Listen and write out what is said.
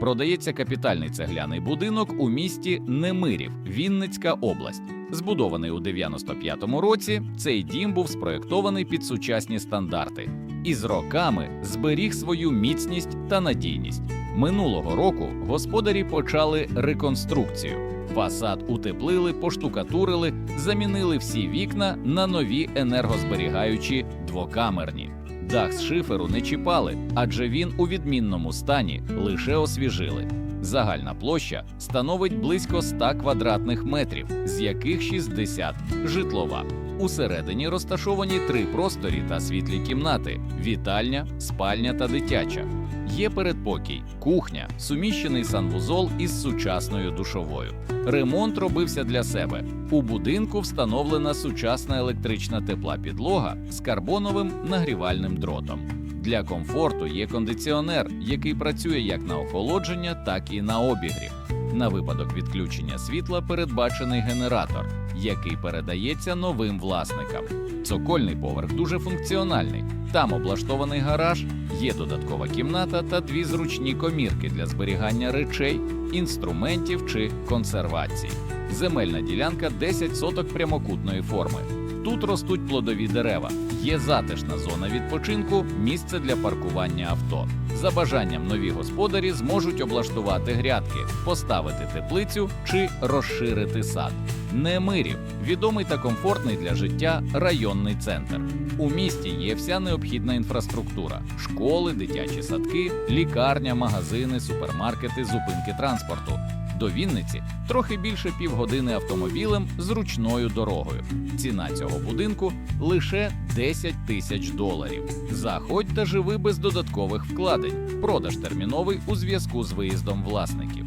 продається капітальний цегляний будинок у місті Немирів, Вінницька область. Збудований у 95-му році, цей дім був спроєктований під сучасні стандарти і з роками зберіг свою міцність та надійність. Минулого року господарі почали реконструкцію. Фасад утеплили, поштукатурили, замінили всі вікна на нові енергозберігаючі двокамерні. Дах з шиферу не чіпали, адже він у відмінному стані лише освіжили. Загальна площа становить близько 100 квадратних метрів, з яких 60 житлова. Усередині розташовані три просторі та світлі кімнати: вітальня, спальня та дитяча. Є передпокій, кухня, суміщений санвузол із сучасною душовою. Ремонт робився для себе. У будинку встановлена сучасна електрична тепла підлога з карбоновим нагрівальним дротом. Для комфорту є кондиціонер, який працює як на охолодження, так і на обігрів. На випадок відключення світла передбачений генератор, який передається новим власникам. Цокольний поверх дуже функціональний. Там облаштований гараж, є додаткова кімната та дві зручні комірки для зберігання речей, інструментів чи консервації. Земельна ділянка 10 соток прямокутної форми. Тут ростуть плодові дерева, є затишна зона відпочинку, місце для паркування авто. За бажанням нові господарі зможуть облаштувати грядки, поставити теплицю чи розширити сад. Немирів відомий та комфортний для життя районний центр. У місті є вся необхідна інфраструктура: школи, дитячі садки, лікарня, магазини, супермаркети, зупинки транспорту. До Вінниці трохи більше півгодини автомобілем зручною дорогою. Ціна цього будинку лише 10 тисяч доларів. Заходь та живи без додаткових вкладень. Продаж терміновий у зв'язку з виїздом власників.